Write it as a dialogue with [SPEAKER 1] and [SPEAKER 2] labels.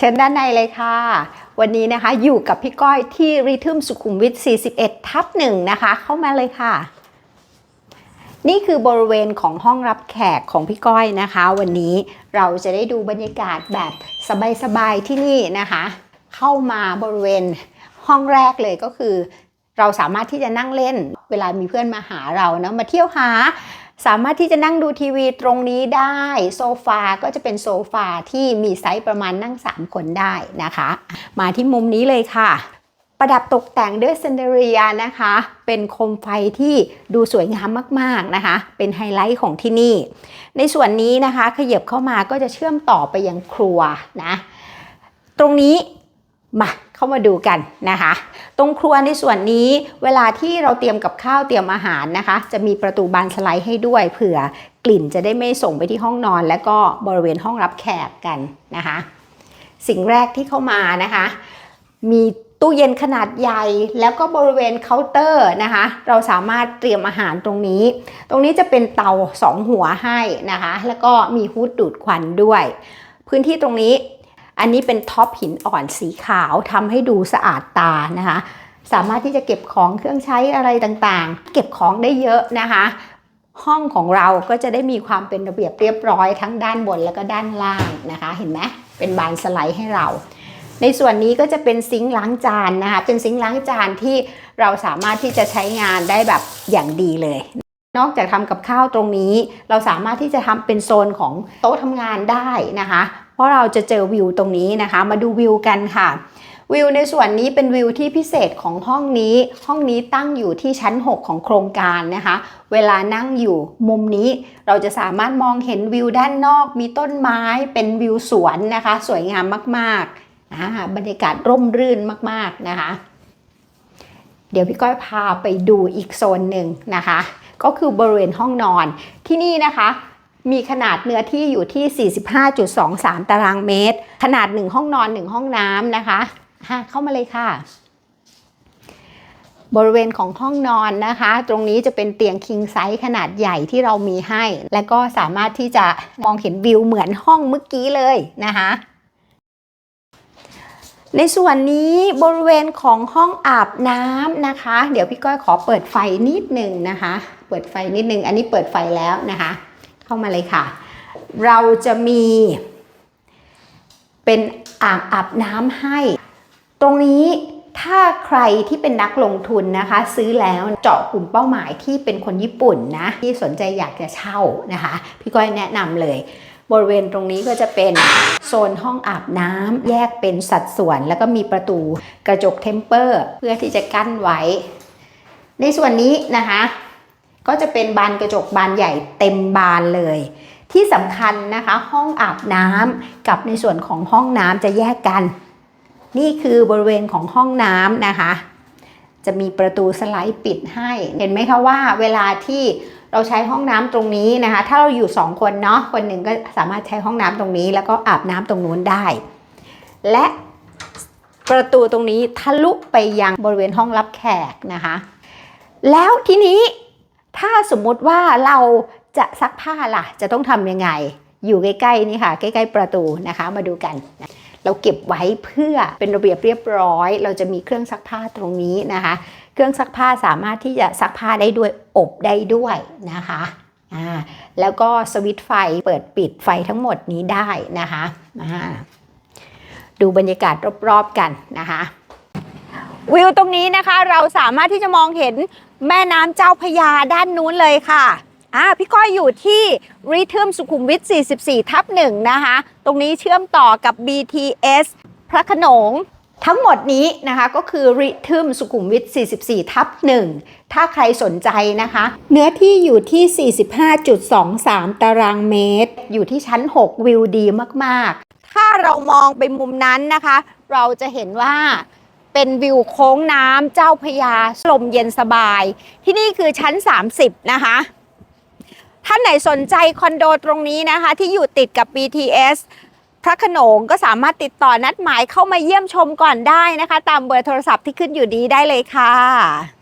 [SPEAKER 1] เชิญด้านในเลยค่ะ วันนี้นะคะอยู่กับพี่ก้อยที่ริทึมสุขุมวิท 41 ทับหนึ่งนะคะ เข้ามาเลยค่ะ นี่คือบริเวณของห้องรับแขกของพี่ก้อยนะคะ วันนี้เราจะได้ดูบรรยากาศแบบสบายๆที่นี่นะคะ เข้ามาบริเวณห้องแรกเลยก็คือ เราสามารถที่จะนั่งเล่น เวลามีเพื่อนมาหาเรานะมาเที่ยวหา สามารถที่จะนั่งดูทีวีตรงนี้ได้ โซฟาก็จะเป็นโซฟาที่มีไซส์ประมาณนั่ง 3 คนได้นะคะ มาที่มุมนี้เลยค่ะประดับตกแต่งด้วยเซนเดเรียนะคะ เป็นโคมไฟที่ดูสวยงามมากๆนะคะ เป็นไฮไลท์ของที่นี่ ในส่วนนี้นะคะขยับเข้ามาก็จะเชื่อมต่อไปยังครัวนะ ตรงนี้ มาเข้ามาดูกันนะคะ ตรงครัวในส่วนนี้เวลาที่เราเตรียมกับข้าวเตรียมอาหารนะคะ จะมีประตูบานสไลด์ให้ด้วย เผื่อกลิ่นจะได้ไม่ส่งไปที่ห้องนอน และก็บริเวณห้องรับแขกกันนะคะ สิ่งแรกที่เข้ามานะคะ มีตู้เย็นขนาดใหญ่แล้วก็บริเวณเคาน์เตอร์นะคะ เราสามารถเตรียมอาหารตรงนี้ ตรงนี้จะเป็นเตาสองหัวให้นะคะ แล้วก็มีฮูดดูดควันด้วย พื้นที่ตรงนี้ อันนี้เป็นท็อปหินอ่อนสีขาวทำให้ดูสะอาดตานะคะ สามารถที่จะเก็บของเครื่องใช้อะไรต่างๆ เก็บของได้เยอะนะคะ ห้องของเราก็จะได้มีความเป็นระเบียบเรียบร้อยทั้งด้านบนแล้วก็ด้านล่างนะคะ เห็นไหมเป็นบานสไลด์ให้เรา ในส่วนนี้ก็จะเป็นซิงค์ล้างจานนะคะ เป็นซิงค์ล้างจานที่เราสามารถที่จะใช้งานได้แบบอย่างดีเลย นอกจากทำกับข้าวตรงนี้ เราสามารถที่จะทำเป็นโซนของโต๊ะทำงานได้นะคะ เพราะเราจะเจอวิวตรงนี้นะคะ มาดูวิวกันค่ะวิวในส่วนนี้เป็นวิวที่พิเศษของห้องนี้ ห้องนี้ตั้งอยู่ที่ชั้น 6 ของโครงการนะคะ เวลานั่งอยู่มุมนี้เราจะสามารถมองเห็นวิวด้านนอก มีต้นไม้เป็นวิวสวนนะคะ สวยงามมากๆบรรยากาศร่มรื่นมากๆนะคะ เดี๋ยวพี่ก้อยพาไปดูอีกโซนหนึ่งนะคะ ก็คือบริเวณห้องนอนที่นี่นะคะมีขนาดเนื้อที่อยู่ที่ 45.23 ตารางเมตร ขนาด 1 ห้องนอน 1 ห้องน้ำนะคะฮะเข้ามาเลยค่ะ บริเวณของห้องนอนนะคะ ตรงนี้จะเป็นเตียง king size ขนาดใหญ่ที่เรามีให้ และก็สามารถที่จะมองเห็นวิวเหมือนห้องเมื่อกี้เลยนะคะ ในส่วนนี้บริเวณของห้องอาบน้ำนะคะ เดี๋ยวพี่ก้อยขอเปิดไฟนิดหนึ่งนะคะ เปิดไฟนิดหนึ่งอันนี้เปิดไฟแล้วนะคะ เข้ามาเลยค่ะ เราจะมี เป็นอ่างอาบน้ำให้ ตรงนี้ถ้าใครที่เป็นนักลงทุนนะคะ ซื้อแล้วเจาะกลุ่มเป้าหมายที่เป็นคนญี่ปุ่นนะที่สนใจอยากจะเช่านะคะ พี่ก้อยแนะนำเลย บริเวณตรงนี้ก็จะเป็นโซนห้องอาบน้ำแยกเป็นสัดส่วน แล้วก็มีประตูกระจกเทมเปอร์เพื่อที่จะกั้นไว้ ในส่วนนี้นะคะ ก็จะเป็นบานกระจกบานใหญ่เต็มบานเลย ที่สำคัญนะคะห้องอาบน้ำกับในส่วนของห้องน้ำจะแยกกัน นี่คือบริเวณของห้องน้ำนะคะ จะมีประตูสไลด์ปิดให้ เห็นไหมคะว่าเวลาที่ เราใช้ห้องน้ำตรงนี้นะคะ ถ้าเราอยู่ 2 คนเนาะคนหนึ่งก็สามารถใช้ห้องน้ำตรงนี้ แล้วก็อาบน้ำตรงนู้นได้ และประตูตรงนี้ทะลุไปยังบริเวณห้องรับแขกนะคะ แล้วทีนี้ถ้าสมมุติว่าเราจะซักผ้าล่ะ จะต้องทำยังไง อยู่ใกล้ๆนี่ค่ะ ใกล้ ๆ ประตูนะคะ มาดูกัน เราเก็บไว้เพื่อเป็นระเบียบเรียบร้อย เราจะมีเครื่องซักผ้าตรงนี้นะคะ เครื่องซักผ้าสามารถที่จะซักผ้าได้ด้วยอบได้ด้วยนะคะอ่าแล้วก็สวิตช์ไฟเปิดปิดไฟทั้งหมดนี้ได้นะคะอ่าดูบรรยากาศรอบๆกันนะคะ วิวตรงนี้นะคะเราสามารถที่จะมองเห็นแม่น้ำเจ้าพยาด้านนู้นเลยค่ะอ่าพี่ก้อยอยู่ที่ริทึมสุขุมวิท 44 ทับหนึ่งนะคะ ตรงนี้เชื่อมต่อกับ BTS พระโขนง ทั้งหมดนี้นะคะก็คือริทึมสุขุมวิท 44 ทับหนึ่งถ้าใครสนใจนะคะ เนื้อที่อยู่ที่ 45.23 ตารางเมตร อยู่ที่ชั้น 6 วิวดีมากๆ ถ้าเรามองไปมุมนั้นนะคะ เราจะเห็นว่าเป็นวิวโค้งน้ำเจ้าพยาลมเย็นสบาย ที่นี่คือชั้น 30 นะคะ ท่านไหนสนใจคอนโดตรงนี้นะคะ ที่อยู่ติดกับ BTS พระขนงก็สามารถติดต่อนัดหมายเข้ามาเยี่ยมชมก่อนได้นะคะ ตามเบอร์โทรศัพท์ที่ขึ้นอยู่ดีได้เลยค่ะ